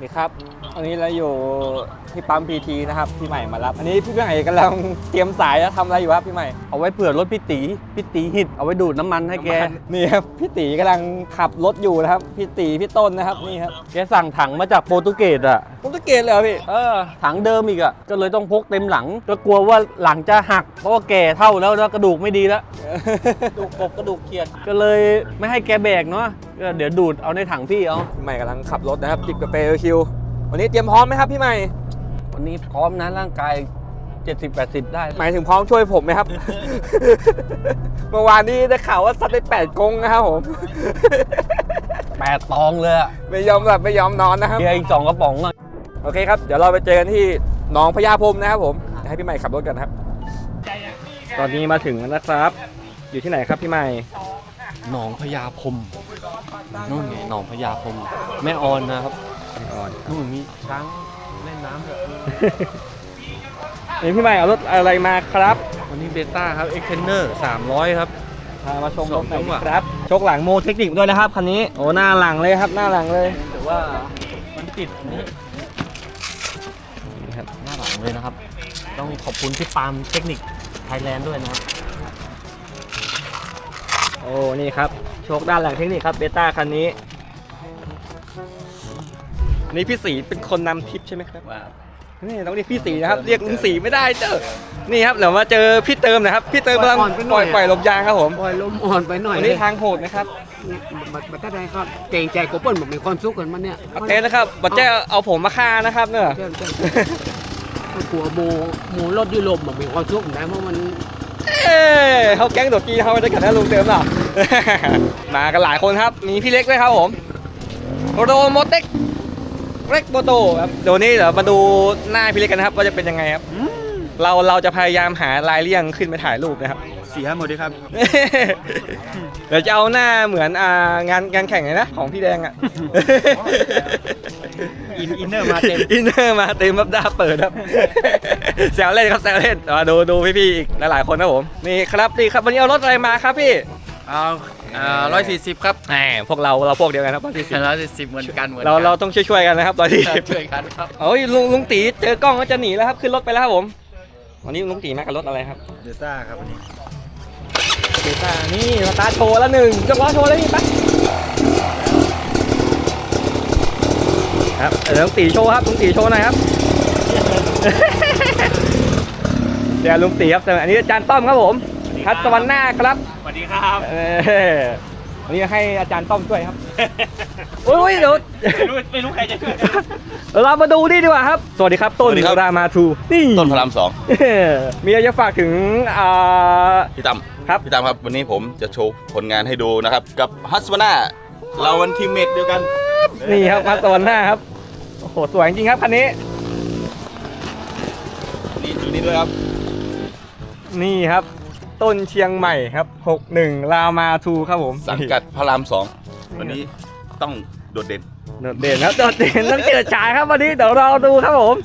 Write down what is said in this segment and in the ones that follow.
นี่ครับอันนี้เราอยู่ที่ปั๊มพีทีนะครับพี่ใหม่มารับ อันนี้พี่ใหม่กำลังเตรียมสายแล้วทำอะไรอยู่ครับพี่ใหม่เอาไว้เผื่อรถพี่ตีพี่ตีหิดเอาไว้ดูดน้ำมันให้แก นี่ครับพี่ตีกำลังขับรถอยู่นะครับพี่ตีพี่ต้นนะครับนี่ครับแกสั่งถังมาจากโปรตุเกสอะ ผมตะเกตเลยเหรอพี่ เออ ถังเดิมอีกอะ ก็เลยต้องพกเต็มหลัง ก็กลัวว่าหลังจะหัก เพราะว่าแก่เท่าแล้วแล้วกระดูกไม่ดีแล้วกระดูกกบกระดูกเคียดก็เลยไม่ให้แกแบกเนาะก็เดี๋ยวดูดเอาในถังพี่เอาพี่ใหม่กำลังขับรถนะครับจิบกาแฟคิววันนี้เตรียมพร้อมไหมครับพี่ใหม่ วันนี้พร้อมนะร่างกาย 70-80 ได้ หมายถึงพร้อมช่วยผมไหมครับ เมื่อวานนี้ได้ข่าวว่าซัดได้แปดกงนะครับผม แปดตองเลยอะไม่ยอมหลับไม่ยอมนอนนะครับ เบียร์อีกสองกระป๋องอะโอเคครับ เดี๋ยวเราไปเจอกันที่หนองพญาพรมนะครับผมเดี๋ยวให้พี่ใหม่ขับรถกันครับ ตอนนี้มาถึงแล้วนะครับ อยู่ที่ไหนครับพี่ใหม่ หนองพญาพรมนู่นไงหนองพญาพรมแม่ออนนะครับอ่อนนู่นมีช้างเล่นน้ำด้วยนี่พี่ใหม่เอารถอะไรมาครับ วันนี้เบต้าครับเอ็กเทนเนอร์300ครับ พามาชมสรอถงหน่อยจังหวะ ครับโชคหลังโมเทคนิคด้วยนะครับคันนี้ โอ้หน้าหลังเลยครับ หน้าหลังเลยแต่ว่ามันติดนี่นี่ครับหน้าหลังเลยนะครับ ต้องขอบคุณพี่ปาล์มเทคนิคไทยแลนด์ด้วยนะครับโอ้นี่ครับโชคด้านหลังเทคนิคครับเบต้าคันนี้นี่พี่สีเป็นคนนำทริปใช่ไหมครับนี่ต้องเรียกพี่สีนะครับเรียกลุงสีไม่ได้เจอนี่ครับเดี๋ยวมาเจอพี่เติมนะครับพี่เติมกำลังอ่อนไปหปน่ล่ออยยอะปล่อยลมยางครับผมปล่อยลมอ่อนไปหน่อยวันนี้ทางโหดนะครับบัดบัดได้ครับเกรงใจโกเปิ้ลผมมีความสุขกันมันเนี่ยโอเคนะครับบัจเจ้เอาผมมาฆ่านะครับเนอะเจ้าเจ้าก็กลัวโมโมรถยุโรปแบบมีความสุขนะเพราะมัน เอ้ยเขาแก๊งโดดกีเขาจะกันได้ลุงเติมหรอมากันหลายคนครับ มีพี่เล็กด้วยครับผมโรโมเต็กเล็กโบโตครับเดี๋ยวนี้เดี๋ยวมาดูหน้าพี่เล็กกันนะครับว่าจะเป็นยังไงครับเราเราจะพยายามหาลายเลี่ยงขึ้นไปถ่ายรูปนะครับสี่ห้าหมดดีครับ เดี๋ยวจะเอาหน้าเหมือนอ่างานงานแข่งเลยนะ ของพี่แดงอะ อินอินเนอร์มาเต็ม อินเนอร์มาเต็มรับด้าเปิดครับ แซวเล่นครับแซวเล่นมาดูดูพี่ๆอีกหลายๆคนนะผมนี่ครับนี่ครับวันนี้เอารถอะไรมาครับพี่เอาร้อยสี่สิบครับแหมพวกเราเราพวกเดียวกันครับร้อยสี่สิบร้อยสี่สิบเหมือนกันเหมือนเราเราต้องช่วยๆกันนะครับร้อยสี่สิบช่วยกันครับโอ้ยลุงลุงตีเจอกล้องก็จะหนีแล้วครับขึ้นรถไปแล้วครับผมวันนี้ลุงตีมากับรถอะไรครับเดต้าครับวันนี้เดต้านี่สตาร์ทโชว์แล้วหนึ่งยกล้อโชว์แล้วนี่ปะ ครับเดี๋ยวลุงตีโชว์ครับลุงตีโชว์หน่อยครับ เดี๋ยวลุงตีครับแต่อันนี้อาจารย์ต้อมครับผมทัศวรรณหน้าครับสวัสดีครับเออวันนี้ให้อาจารย์ต้อมช่วยครับโอ้ยเดี๋ยวไม่รู้ไม่รู้ใครจะช่วยเรามาดูนี่ดีกว่าครับ สวัสดีครับต้นสวัสดีครับรามาทูนี่ต้นพระรามสองเออมีอะไรจะฝากถึงอ่าพี่ตั้มครับพี่ตั้มครับวันนี้ผมจะโชว์ผลงานให้ดูนะครับ กับฮัสวาน่าเราวันทีมเมทเดียวกัน นี่ครับมาตัวหน้าครับโอ้โหสวยจริงครับคันนี้ นี่จุดนี้ด้วยครับ นี่ครับ ต้นเชียงใหม่ครับ 61รามาทูครับผมสังกัดพระรามสองวันนี้ต้องโดดเด่นโดดเด่นครับโดดเด่นต้องเจิดฉายครับวันนี้เดี๋ยวเราดูครับผม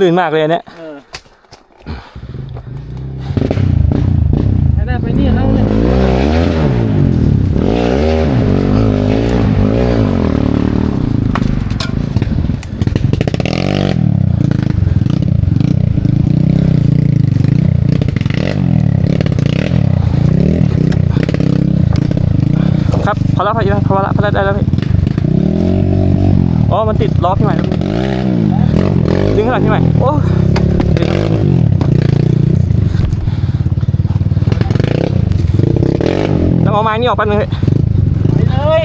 ลื่นมากเลยเนี่ยแค่ไปนี่แล้วนี่ยครับพอแล้วพอแล้วพอแล้วพอแล้วได้แล้วพี่อ๋อมันติดล้อพี่ใหม่แล้ว งข้างหลังพี่ใหม่โอ้ต้องเอาไม้นี่ออกแป๊บนึงพี่เลย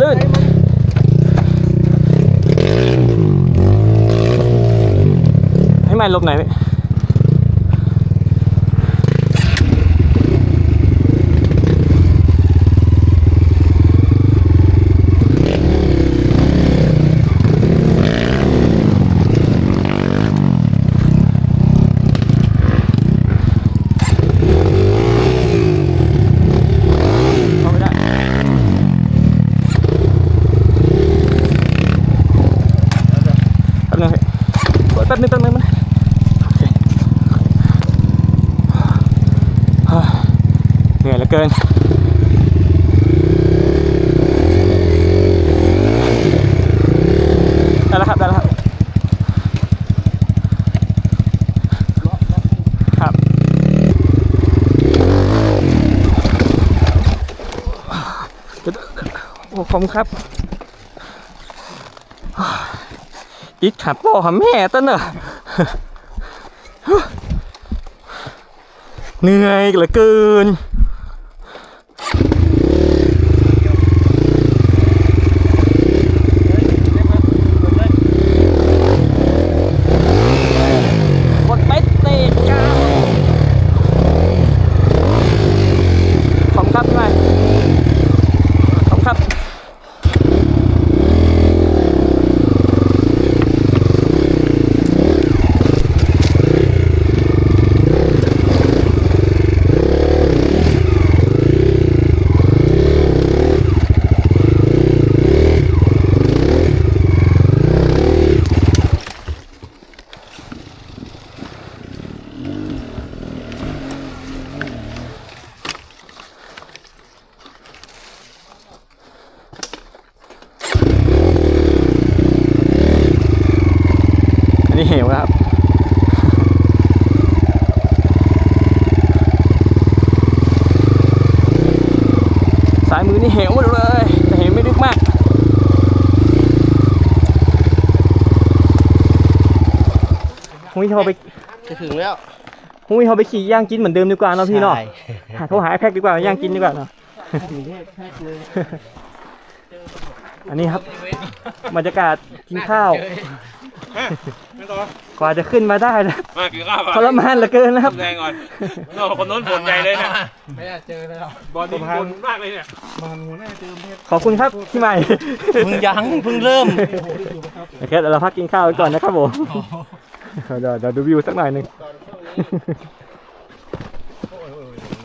ลื่นให้ไม่ลบหน่อยพี่เอาไม่ได้ แป๊บนึงพี่ โอ๊ยแป๊บนึงแป๊บนึงแป๊บนึงโอเหนื่อยเหลือเกินได้แล้วครับได้แล้วครับครับโอ้ขอบคุณครับ อีกขับพ่อขับแม่ต้นเนอะเหนื่อยเหลือเกิน กดไปเตะกาวขอบคุณครับพี่ใหม่ขอบคุณครับ อันนี้เหวครับ สายมือนี่ เหวหมดเลยแต่เหวไม่ลึกมากพรุ่งนี้เราไปจะถึงแล้วพรุ่งนี้เราไปขี่ย่างกินเหมือนเดิมดีกว่าเนาะพี่เนาะใช่หาโทรหาไอ้แพ็กดีกว่าย่างกินดีกว่าเนาะอันนี้ครับบรรยากาศกินข้าว กว่าจะขึ้นมาได้นะมากินข้าวทรมานเหลือเกินนะครับ แรงก่อนโน่คนโน้นปวดใหญ่เลยนะไม่ได้เจอเลยหรอกบอดี้ปวดมากเลยเนี่ยขอบคุณครับพี่ใหม่มึงยังเพิ่งเริ่มโอเคเดี๋ยวเราพักกินข้าวกันก่อนนะครับผมเดี๋ยวเดี๋ยวดูวิวสักหน่อยหนึ่ง